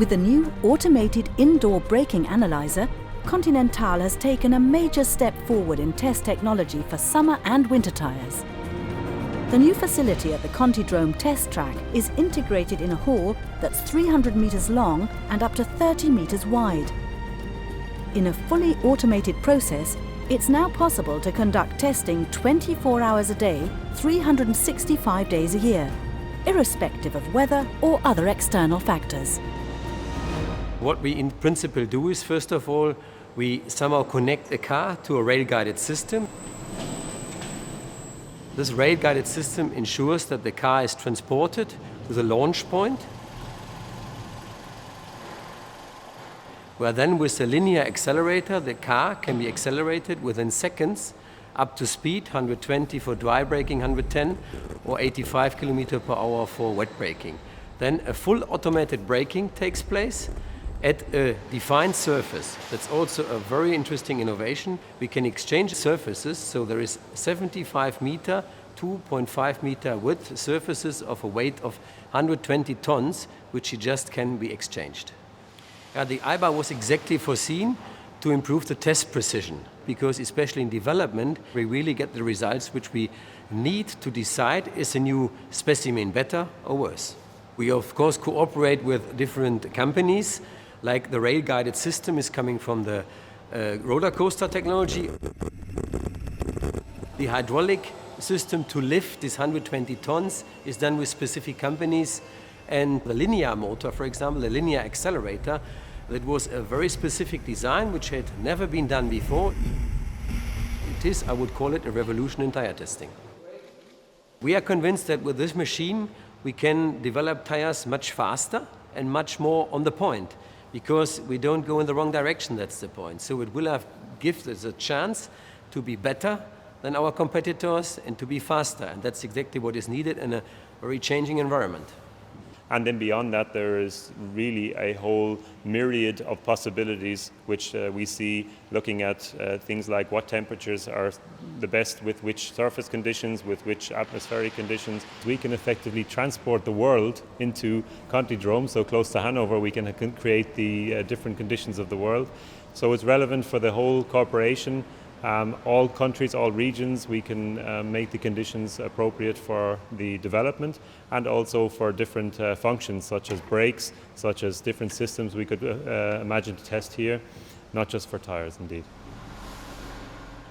With the new automated indoor braking analyzer, Continental has taken a major step forward in test technology for summer and winter tyres. The new facility at the Contidrome test track is integrated in a hall that's 300 metres long and up to 30 metres wide. In a fully automated process, it's now possible to conduct testing 24 hours a day, 365 days a year, irrespective of weather or other external factors. What we in principle do is, first of all, we somehow connect a car to a rail-guided system. This rail-guided system ensures that the car is transported to the launch point, where then with a linear accelerator, the car can be accelerated within seconds up to speed 120 for dry braking, 110 or 85 km per hour for wet braking. Then a full automated braking takes place at a defined surface. That's also a very interesting innovation. We can exchange surfaces, so there is 75 meter, 2.5 meter width surfaces of a weight of 120 tons, which just can be exchanged. Yeah, the IBA was exactly foreseen to improve the test precision because especially in development we really get the results which we need to decide is a new specimen better or worse. We of course cooperate with different companies like the rail guided system is coming from the uh, roller coaster technology. The hydraulic system to lift this 120 tons is done with specific companies and the linear motor, for example, the linear accelerator, that was a very specific design which had never been done before. It is, I would call it, a revolution in tire testing. We are convinced that with this machine we can develop tires much faster and much more on the point because we don't go in the wrong direction, that's the point. So it will have gives us a chance to be better than our competitors and to be faster. And that's exactly what is needed in a very changing environment. And then beyond that, there is really a whole myriad of possibilities which uh, we see looking at uh, things like what temperatures are the best with which surface conditions, with which atmospheric conditions. We can effectively transport the world into Contidrome, so close to Hanover, we can create the uh, different conditions of the world. So it's relevant for the whole corporation um, all countries, all regions, we can uh, make the conditions appropriate for the development and also for different uh, functions such as brakes, such as different systems we could uh, uh, imagine to test here, not just for tires indeed.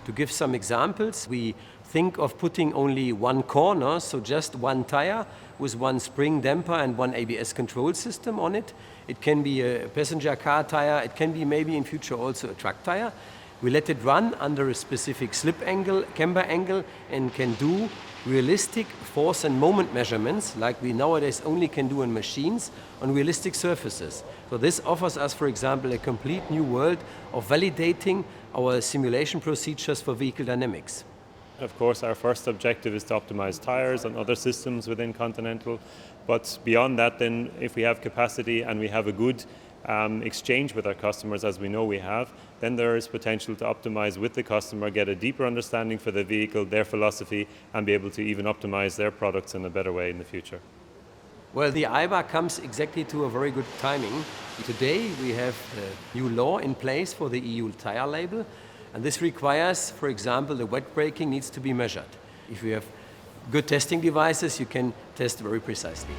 To give some examples, we think of putting only one corner, so just one tire with one spring damper and one ABS control system on it. It can be a passenger car tire, it can be maybe in future also a truck tire we let it run under a specific slip angle, camber angle, and can do realistic force and moment measurements like we nowadays only can do in machines on realistic surfaces. So this offers us, for example, a complete new world of validating our simulation procedures for vehicle dynamics. Of course, our first objective is to optimize tires and other systems within Continental. But beyond that, then, if we have capacity and we have a good um, exchange with our customers, as we know we have, then there is potential to optimize with the customer, get a deeper understanding for the vehicle, their philosophy, and be able to even optimize their products in a better way in the future. Well, the IBA comes exactly to a very good timing. Today we have a new law in place for the EU tire label, and this requires, for example, the wet braking needs to be measured. If you have good testing devices, you can test very precisely.